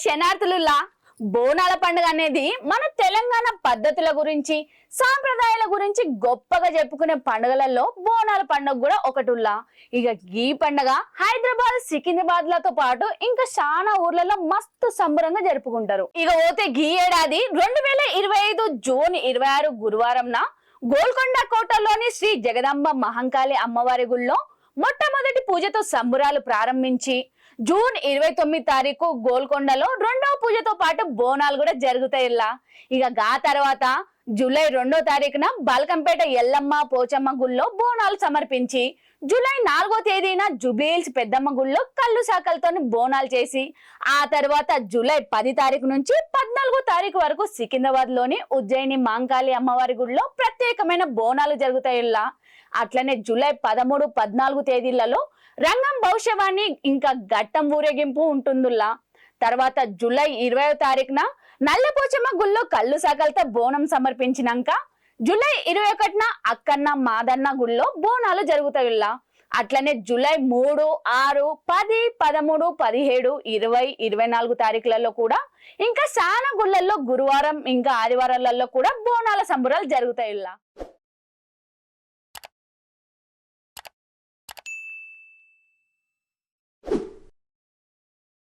శనార్థులులా బోనాల పండుగ అనేది మన తెలంగాణ పద్ధతుల గురించి సాంప్రదాయాల గురించి గొప్పగా చెప్పుకునే పండుగలలో బోనాల పండుగ కూడా ఒకటిలా ఇక ఈ పండుగ హైదరాబాద్ సికింద్రాబాద్లతో పాటు ఇంకా చాలా ఊర్లలో మస్తు సంబరంగా జరుపుకుంటారు. ఇక పోతే గీ ఏడాది రెండు వేల ఇరవై ఐదు జూన్ ఇరవై ఆరు గురువారంన గోల్కొండ కోటలోని శ్రీ జగదాంబ మహంకాళి అమ్మవారి గుళ్ళో మొట్టమొదటి పూజతో సంబురాలు ప్రారంభించి జూన్ ఇరవై తొమ్మిది తారీఖు గోల్కొండలో రెండవ పూజతో పాటు బోనాలు కూడా జరుగుతాయి ఇక గా తర్వాత జూలై రెండో తారీఖున బాలకంపేట ఎల్లమ్మ పోచమ్మ గుళ్ళో బోనాలు సమర్పించి జూలై నాలుగో తేదీన జుబిల్స్ పెద్దమ్మ గుళ్ళో కళ్ళు శాఖలతో బోనాలు చేసి ఆ తర్వాత జూలై పది తారీఖు నుంచి పద్నాలుగో తారీఖు వరకు సికింద్రాబాద్లోని ఉజ్జయిని మాంకాళి అమ్మవారి గుళ్ళో ప్రత్యేకమైన బోనాలు జరుగుతాయిలా అట్లనే జూలై పదమూడు పద్నాలుగు తేదీలలో రంగం భవిష్యవాణి ఇంకా ఘట్టం ఊరేగింపు ఉంటుందిలా తర్వాత జూలై ఇరవై తారీఖున నల్లపోచమ్మ గుళ్ళో కళ్ళు సకలతో బోనం సమర్పించినాక జూలై ఇరవై ఒకటిన అక్కన్న మాదన్న గుళ్ళో బోనాలు జరుగుతాయిలా అట్లనే జూలై మూడు ఆరు పది పదమూడు పదిహేడు ఇరవై ఇరవై నాలుగు తారీఖులలో కూడా ఇంకా చాలా గుళ్ళల్లో గురువారం ఇంకా ఆదివారాలలో కూడా బోనాల సంబరాలు జరుగుతాయిల్లా.